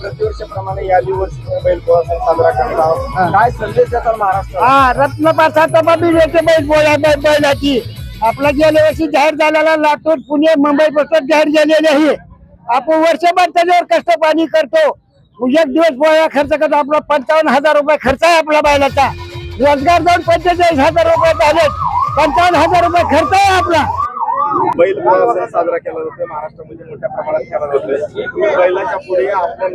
प्रतिवर्षाप्रमाणे या दिवशी बैलपोळा सण साजरा करत काय संदेश देतात महाराष्ट्र हा रत्नपासाचा बाबी येते बैल बोला बैल बैलाची. आपला गेल्या वर्षी जाहीर झालेला लातूर पुणे मुंबई पासून जाहीर झालेले आहे. आपण वर्षभर त्याच्यावर कष्ट पाणी करतो. एक दिवस पोळ्या खर्च करतो. आपला पंचावन्न हजार रुपये खर्च आहे आपल्या बैलाचा. रोजगार जाऊन पंचेचाळीस हजार रुपये झाले पंचावन्न हजार रुपये खर्च आहे आपला. सण साजरा केला जातो महाराष्ट्रामध्ये मोठ्या प्रमाणात केला जातोय. बैलाच्या पुढे आपण.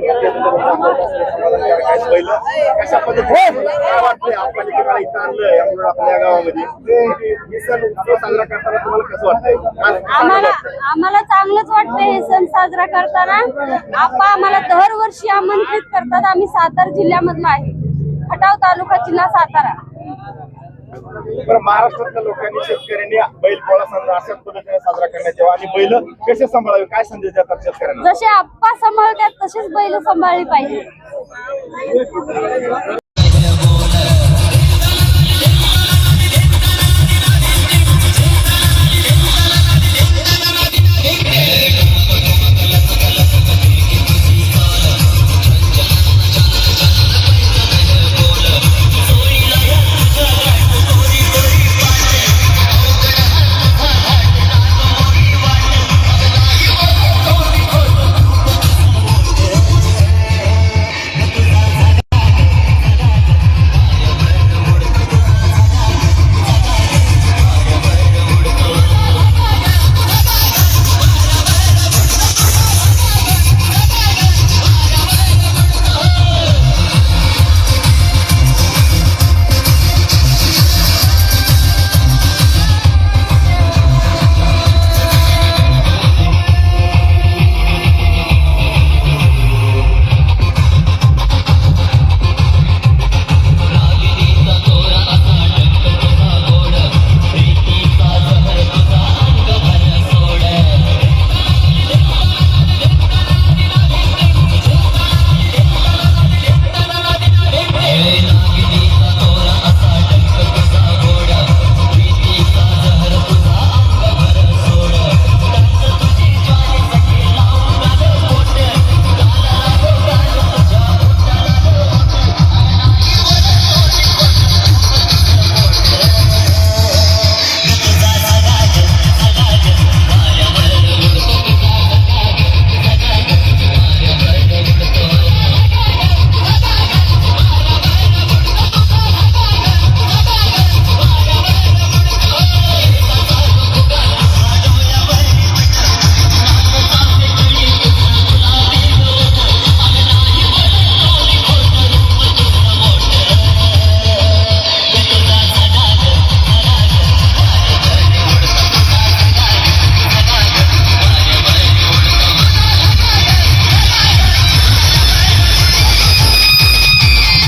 बैल कशा पद्धतीने काय वाटतंय आपण इथं आणलं यामुळे आपल्या गावामध्ये. हे सण उत्सव साजरा करताना तुम्हाला कसं आम्हाला वाटतंय? आम्हाला चांगलंच वाटतं हे सण साजरा करताना. आपा आम्हाला दरवर्षी आमंत्रित करतात. आम्ही सातारा जिल्ह्यामधला आहे. खटाव तालुका जिल्हा सातारा. बरं महाराष्ट्रातल्या लोकांनी शेतकऱ्यांनी बैलपोळा सण अशाच पद्धतीने साजरा करण्यात यावा आणि बैल कसे सांभाळावे काय संदेश देतात शेतकऱ्यांना? जसे आप्पा सांभाळतात तसेच बैल सांभाळली पाहिजे.